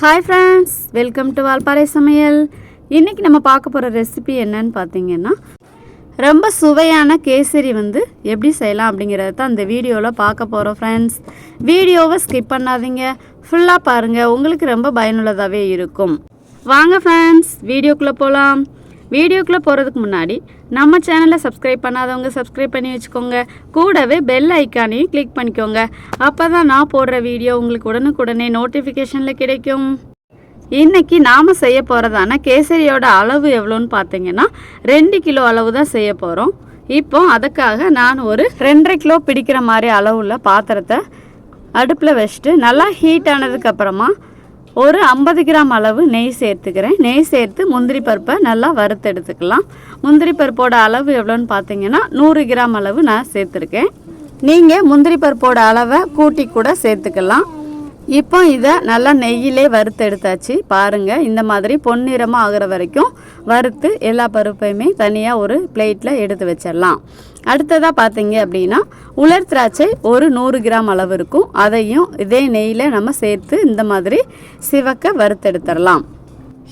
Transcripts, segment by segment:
Hi friends welcome to Valparai சமையல் இன்றைக்கி நம்ம பார்க்க போகிற ரெசிபி என்னன்னு பார்த்தீங்கன்னா ரொம்ப சுவையான கேசரி வந்து எப்படி செய்யலாம் அப்படிங்கிறத தான் இந்த வீடியோவில் பார்க்க போகிறோம் ஃப்ரெண்ட்ஸ் வீடியோவை ஸ்கிப் பண்ணாதீங்க. ஃபுல்லாக பாருங்கள் உங்களுக்கு ரொம்ப பயனுள்ளதாகவே இருக்கும். வாங்க ஃப்ரெண்ட்ஸ் வீடியோக்குள்ளே போகலாம் வீடியோக்குள்ளே போகிறதுக்கு முன்னாடி நம்ம சேனலை சப்ஸ்கிரைப் பண்ணாதவங்க சப்ஸ்கிரைப் பண்ணி வச்சுக்கோங்க. கூடவே பெல் ஐக்கானையும் கிளிக் பண்ணிக்கோங்க. அப்போ தான் நான் போடுற வீடியோ உங்களுக்கு உடனுக்குடனே நோட்டிஃபிகேஷனில் கிடைக்கும். இன்றைக்கி நாம் செய்ய போகிறதான கேசரியோட அளவு எவ்வளோன்னு பார்த்தீங்கன்னா ரெண்டு கிலோ அளவு தான் செய்ய போகிறோம் இப்போ அதுக்காக நான் ஒரு ரெண்டரை கிலோ பிடிக்கிற மாதிரி அளவுள்ள பாத்திரத்தை அடுப்பில் வச்சுட்டு நல்லா ஹீட் ஆனதுக்கப்புறமா ஒரு ஐம்பது கிராம் அளவு நெய் சேர்த்துக்கிறேன். நெய் சேர்த்து முந்திரி பருப்பை நல்லா வறுத்து எடுத்துக்கலாம். முந்திரி பருப்போட அளவு எவ்வளோன்னு பார்த்தீங்கன்னா நூறு கிராம் அளவு நான் சேர்த்துருக்கேன். நீங்கள் முந்திரி பருப்போட அளவை கூட்டி கூட சேர்த்துக்கலாம். இப்போ இதை நல்லா நெய்யிலே வறுத்து எடுத்தாச்சு. பாருங்கள் இந்த மாதிரி பொன்னிறமாக ஆகிற வரைக்கும் வறுத்து எல்லா பருப்பையுமே தனியாக ஒரு பிளேட்டில் எடுத்து வச்சிடலாம் அடுத்ததாக பார்த்தீங்க அப்படின்னா உலர் திராட்சை ஒரு நூறு கிராம் அளவு இருக்கும். அதையும் இதே நெய்யில் நம்ம சேர்த்து இந்த மாதிரி சிவக்க வறுத்தெடுத்துடலாம்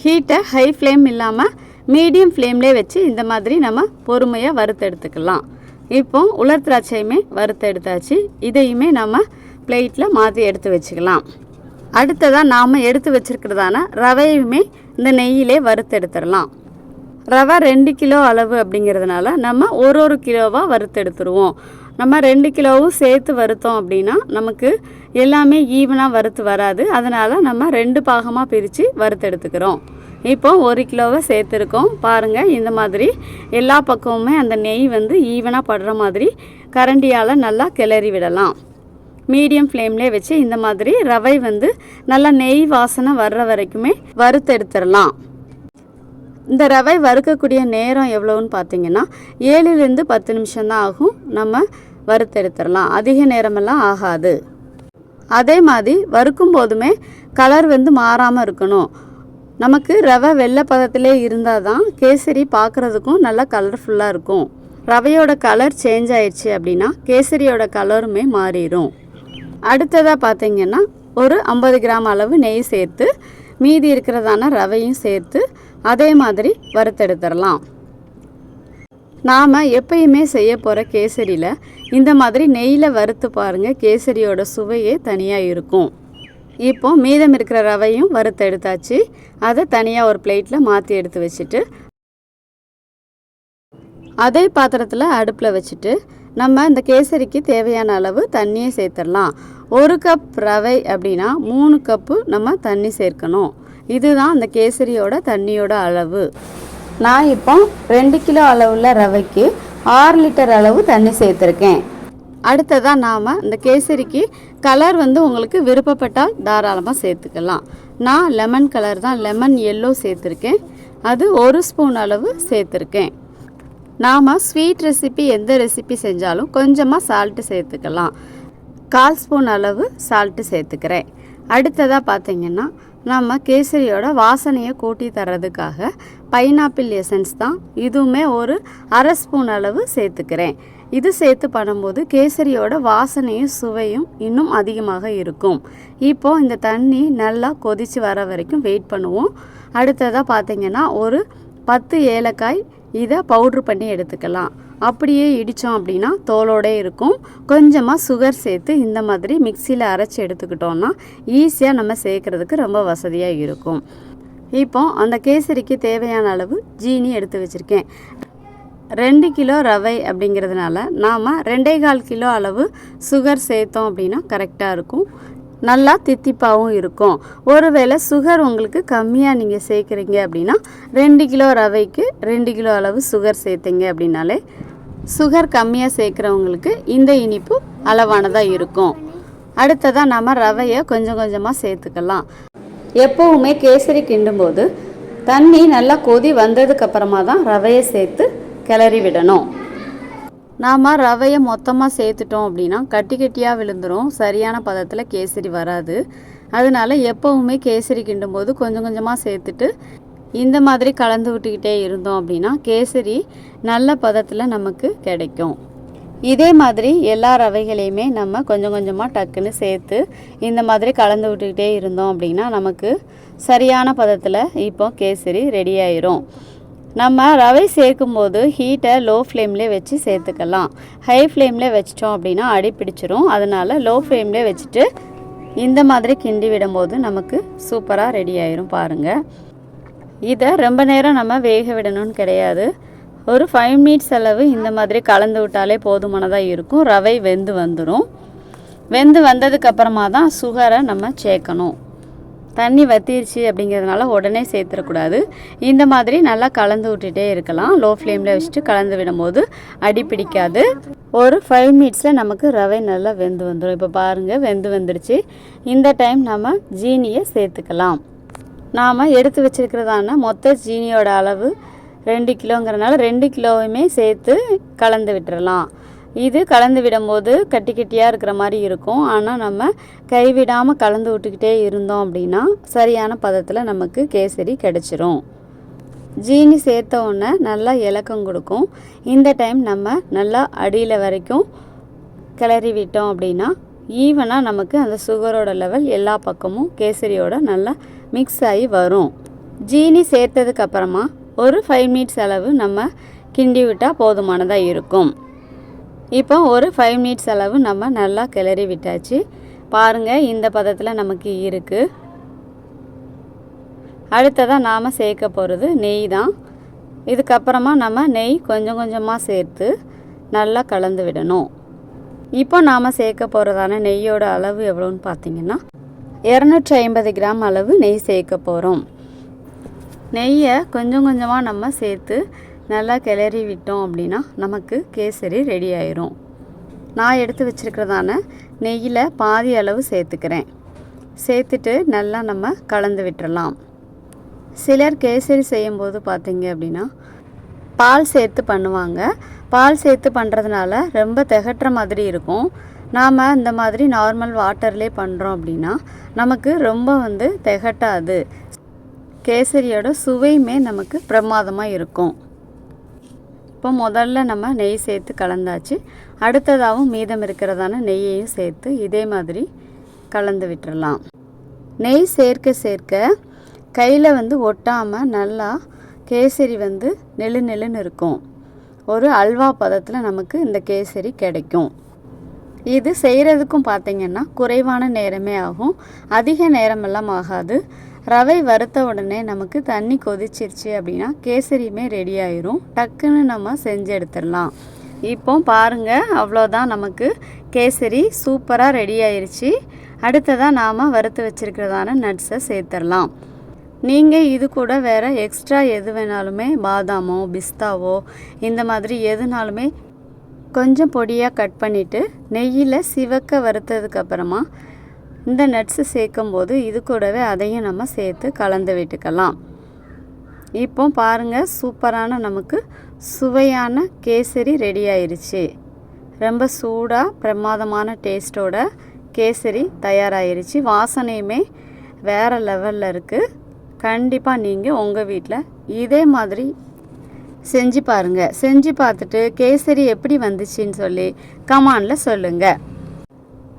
ஹீட்டை ஹை ஃப்ளேம் இல்லாமல் மீடியம் ஃப்ளேம்லேயே வச்சு இந்த மாதிரி நம்ம பொறுமையாக வறுத்தெடுத்துக்கலாம் இப்போ உலர் திராட்சையுமே வறுத்தெடுத்தாச்சு இதையுமே நம்ம பிளேட்டில் மாற்றி எடுத்து வச்சுக்கலாம். அடுத்ததாக நாம் எடுத்து வச்சுருக்கிறதான ரவையுமே இந்த நெய்யிலே வறுத்து எடுத்துடலாம். ரவை ரெண்டு கிலோ அளவு அப்படிங்கிறதுனால நம்ம ஒரு ஒரு கிலோவாக வறுத்து எடுத்துருவோம். நம்ம ரெண்டு கிலோவும் சேர்த்து வறுத்தோம் அப்படின்னா நமக்கு எல்லாமே ஈவனாக வறுத்து வராது. அதனால் நம்ம ரெண்டு பாகமாக பிரித்து வறுத்து எடுத்துக்கிறோம். இப்போ ஒரு கிலோவை சேர்த்துருக்கோம். பாருங்கள் இந்த மாதிரி எல்லா பக்கமுமே அந்த நெய் வந்து ஈவனாக படுற மாதிரி கரண்டியால் நல்லா கிளறி விடலாம். மீடியம் ஃப்ளேம்லேயே வச்சு இந்த மாதிரி ரவை வந்து நல்லா நெய் வாசனை வர்ற வரைக்குமே வறுத்தெடுத்துடலாம். இந்த ரவை வறுக்கக்கூடிய நேரம் எவ்வளோன்னு பார்த்தீங்கன்னா ஏழுலேருந்து பத்து நிமிஷம் தான் ஆகும் நம்ம வறுத்தெடுத்துடலாம். அதிக நேரமெல்லாம் ஆகாது. அதே மாதிரி வறுக்கும் போதுமே கலர் வந்து மாறாமல் இருக்கணும். நமக்கு ரவை வெள்ளை பதத்திலே இருந்தால் தான் கேசரி பார்க்குறதுக்கும் நல்லா கலர்ஃபுல்லாக இருக்கும். ரவையோட கலர் சேஞ்ச் ஆயிடுச்சு அப்படின்னா கேசரியோட கலருமே மாறிடும் அடுத்ததாக பார்த்தீங்கன்னா ஒரு ஐம்பது கிராம் அளவு நெய் சேர்த்து மீதி இருக்கிறதான ரவையும் சேர்த்து அதே மாதிரி வறுத்தெடுத்துடலாம். நாம் எப்பயுமே செய்ய போகிற கேசரியில் இந்த மாதிரி நெய்யில் வறுத்து பாருங்கள் கேசரியோட சுவையே தனியாக இருக்கும். இப்போ மீதம் இருக்கிற ரவையும் வறுத்து எடுத்தாச்சு அதை தனியாக ஒரு பிளேட்டில் மாற்றி எடுத்து வச்சுட்டு அதே பாத்திரத்தில் அடுப்பில் வச்சுட்டு நம்ம இந்த கேசரிக்கு தேவையான அளவு தண்ணியை சேர்த்துடலாம். ஒரு கப் ரவை அப்படின்னா மூணு கப்பு நம்ம தண்ணி சேர்க்கணும். இதுதான் அந்த கேசரியோட தண்ணியோட அளவு. நான் இப்போ ரெண்டு கிலோ அளவுள்ள ரவைக்கு ஆறு லிட்டர் அளவு தண்ணி சேர்த்துருக்கேன். அடுத்ததாக நாம் இந்த கேசரிக்கு கலர் வந்து உங்களுக்கு விருப்பப்பட்டால் தாராளமாக சேர்த்துக்கலாம். நான் லெமன் கலர் தான் லெமன் எல்லோ சேர்த்துருக்கேன். அது ஒரு ஸ்பூன் அளவு சேர்த்துருக்கேன். நாம் ஸ்வீட் ரெசிபி எந்த ரெசிபி செஞ்சாலும் கொஞ்சமாக சால்ட்டு சேர்த்துக்கலாம். கால் ஸ்பூன் அளவு சால்ட்டு சேர்த்துக்கிறேன். அடுத்ததாக பார்த்தீங்கன்னா நம்ம கேசரியோட வாசனையை கூட்டி தர்றதுக்காக பைனாப்பிள் எசன்ஸ் தான் இதுவுமே ஒரு அரை ஸ்பூன் அளவு சேர்த்துக்கிறேன். இது சேர்த்து பண்ணும்போது கேசரியோட வாசனையும் சுவையும் இன்னும் அதிகமாக இருக்கும். இப்போ இந்த தண்ணி நல்லா கொதித்து வர வரைக்கும் வெயிட் பண்ணுவோம். அடுத்ததாக பார்த்திங்கன்னா ஒரு பத்து ஏலக்காய் இதை பவுட்ரு பண்ணி எடுத்துக்கலாம். அப்படியே இடித்தோம் அப்படின்னா தோலோடே இருக்கும். கொஞ்சமாக சுகர் சேர்த்து இந்த மாதிரி மிக்சியில் அரைச்சி எடுத்துக்கிட்டோம்னா ஈஸியாக நம்ம சேர்க்குறதுக்கு ரொம்ப வசதியாக இருக்கும். இப்போ அந்த கேசரிக்கு தேவையான அளவு ஜீனி எடுத்து வச்சுருக்கேன். ரெண்டு கிலோ ரவை அப்படிங்கிறதுனால நாம் ரெண்டே கால் கிலோ அளவு சுகர் சேர்த்தோம் அப்படின்னா கரெக்டாக இருக்கும். நல்லா தித்திப்பாகவும் இருக்கும். ஒருவேளை சுகர் உங்களுக்கு கம்மியாக நீங்கள் சேர்க்குறீங்க அப்படின்னா ரெண்டு கிலோ ரவைக்கு ரெண்டு கிலோ அளவு சுகர் சேர்த்தீங்க அப்படின்னாலே சுகர் கம்மியாக சேர்க்குறவங்களுக்கு இந்த இனிப்பு அளவானதாக இருக்கும். அடுத்ததாக நம்ம ரவையை கொஞ்சம் கொஞ்சமாக சேர்த்துக்கலாம். எப்போவுமே கேசரி கிண்டும்போது தண்ணி நல்லா கொதி வந்ததுக்கப்புறமா தான் ரவையை சேர்த்து கிளறி விடணும். நாம் ரவையை மொத்தமாக சேர்த்துட்டோம் அப்படின்னா கட்டி கட்டியாக விழுந்துடும் சரியான பதத்தில் கேசரி வராது. அதனால எப்போவுமே கேசரி கிண்டும்போது கொஞ்சம் கொஞ்சமாக சேர்த்துட்டு இந்த மாதிரி கலந்து விட்டுக்கிட்டே இருந்தோம் அப்படின்னா கேசரி நல்ல பதத்தில் நமக்கு கிடைக்கும். இதே மாதிரி எல்லா ரவைகளையுமே நம்ம கொஞ்சம் கொஞ்சமாக டக்குன்னு சேர்த்து இந்த மாதிரி கலந்து விட்டுக்கிட்டே இருந்தோம் அப்படின்னா நமக்கு சரியான பதத்தில் இப்போ கேசரி ரெடி ஆயிரும். நம்ம ரவை சேர்க்கும்போது ஹீட்டை லோ ஃப்ளேம்லேயே வச்சு சேர்த்துக்கலாம். ஹை ஃப்ளேம்லேயே வச்சிட்டோம் அப்படின்னா அடி பிடிச்சிரும். அதனால் லோ ஃப்ளேம்லேயே வச்சுட்டு இந்த மாதிரி கிண்டி விடும்போது நமக்கு சூப்பராக ரெடி ஆயிரும் பாருங்கள் இதை ரொம்ப நேரம் நம்ம வேக விடணும்னு கிடையாது. ஒரு ஃபைவ் மினிட்ஸ் அளவு இந்த மாதிரி கலந்து விட்டாலே போதுமானதாக இருக்கும். ரவை வெந்து வந்துடும் வெந்து வந்ததுக்கப்புறமா தான் சுகரை நம்ம சேர்க்கணும். தண்ணி வத்திருச்சு அப்படிங்கிறதுனால உடனே சேர்த்துடக்கூடாது இந்த மாதிரி நல்லா கலந்து விட்டுட்டே இருக்கலாம். லோ ஃப்ளேமில் வச்சுட்டு கலந்து விடும்போது அடி பிடிக்காது. ஒரு ஃபைவ் மினிட்ஸில் நமக்கு ரவை நல்லா வெந்து வந்துடும் இப்போ பாருங்கள் வெந்து வந்துடுச்சு இந்த டைம் நம்ம ஜீனியை சேர்த்துக்கலாம். நாம் எடுத்து வச்சிருக்கிறதான மொத்த ஜீனியோட அளவு ரெண்டு கிலோங்கிறனால ரெண்டு கிலோவுமே சேர்த்து கலந்து விட்டுறலாம். இது கலந்து விடும்போது கட்டி கட்டியாக இருக்கிற மாதிரி இருக்கும். ஆனால் நம்ம கைவிடாமல் கலந்து விட்டுக்கிட்டே இருந்தோம் அப்படின்னா சரியான பதத்தில் நமக்கு கேசரி கிடச்சிரும். ஜீனி சேர்த்த உடனே நல்லா இலக்கம் கொடுக்கும். இந்த டைம் நம்ம நல்லா அடியில் வரைக்கும் கிளறி விட்டோம் அப்படின்னா ஈவனாக நமக்கு அந்த சுகரோட லெவல் எல்லா பக்கமும் கேசரியோட நல்லா மிக்ஸ் ஆகி வரும். ஜீனி சேர்த்ததுக்கப்புறமா ஒரு ஃபைவ் மினிட்ஸ் அளவு நம்ம கிண்டி விட்டால் போதுமானதாக இருக்கும். இப்போ ஒரு ஃபைவ் மினிட்ஸ் அளவு நம்ம நல்லா கிளறி விட்டாச்சு. பாருங்கள் இந்த பதத்தில் நமக்கு இருக்குது அடுத்ததாக நாம் சேர்க்க போகிறது நெய் தான். இதுக்கப்புறமா நம்ம நெய் கொஞ்சம் கொஞ்சமாக சேர்த்து நல்லா கலந்து விடணும். இப்போ நாம் சேர்க்க போகிறதான நெய்யோட அளவு எவ்வளோன்னு பார்த்தீங்கன்னா இரநூற்றி ஐம்பது கிராம் அளவு நெய் சேர்க்க போகிறோம் நெய்யை கொஞ்சம் கொஞ்சமாக நம்ம சேர்த்து நல்லா கிளறி விட்டோம் அப்படின்னா நமக்கு கேசரி ரெடி ஆயிரும். நான் எடுத்து வச்சுருக்கிறதான நெய்யில் பாதி அளவு சேர்த்துக்கிறேன். சேர்த்துட்டு நல்லா நம்ம கலந்து விட்டுறலாம். சிலர் கேசரி செய்யும்போது பார்த்தீங்க அப்படின்னா பால் சேர்த்து பண்ணுவாங்க. பால் சேர்த்து பண்ணுறதுனால ரொம்ப திகட்டுற மாதிரி இருக்கும். நாம் இந்த மாதிரி நார்மல் வாட்டர்லேயே பண்ணுறோம் அப்படின்னா நமக்கு ரொம்ப வந்து திகட்டாது. கேசரியோட சுவையுமே நமக்கு பிரமாதமாக இருக்கும். இப்போ முதல்ல நம்ம நெய் சேர்த்து கலந்தாச்சு. அடுத்ததாகவும் மீதம் இருக்கிறதான நெய்யையும் சேர்த்து இதே மாதிரி கலந்து விட்டுடலாம் நெய் சேர்க்க சேர்க்க கையில் வந்து ஒட்டாமல் நல்லா கேசரி வந்து நெழு நெழுன்னு இருக்கும். ஒரு அல்வா பதத்தில் நமக்கு இந்த கேசரி கிடைக்கும். இது செய்கிறதுக்கும் பார்த்திங்கன்னா குறைவான நேரமே ஆகும். அதிக நேரமெல்லாம் ஆகாது. ரவை வறுத்த உடனே நமக்கு தண்ணி கொதிச்சிருச்சு அப்படின்னா கேசரியுமே ரெடி ஆயிரும். டக்குன்னு நம்ம செஞ்சு எடுத்துடலாம். இப்போ பாருங்கள் அவ்வளோதான் நமக்கு கேசரி சூப்பராக ரெடி ஆயிடுச்சு அடுத்ததாக நாம் வறுத்து வச்சுருக்கிறதான நட்ஸை சேர்த்துடலாம். நீங்கள் இது கூட வேறு எக்ஸ்ட்ரா எது வேணாலுமே பாதாமோ பிஸ்தாவோ இந்த மாதிரி எதுனாலுமே கொஞ்சம் பொடியாக கட் பண்ணிவிட்டு நெய்யில் சிவக்க வறுத்ததுக்கப்புறமா இந்த நட்ஸு சேர்க்கும்போது இது கூடவே அதையும் நம்ம சேர்த்து கலந்து விட்டுக்கலாம். இப்போ பாருங்கள் சூப்பரான நமக்கு சுவையான கேசரி ரெடி ஆயிடுச்சு ரொம்ப சூடாக பிரமாதமான டேஸ்ட்டோட கேசரி தயாராகிருச்சு வாசனையுமே வேறு லெவலில் இருக்குது கண்டிப்பாக நீங்கள் உங்கள் வீட்டில் இதே மாதிரி செஞ்சு பாருங்கள் செஞ்சு பார்த்துட்டு கேசரி எப்படி வந்துச்சின்னு சொல்லி கமானில் சொல்லுங்கள்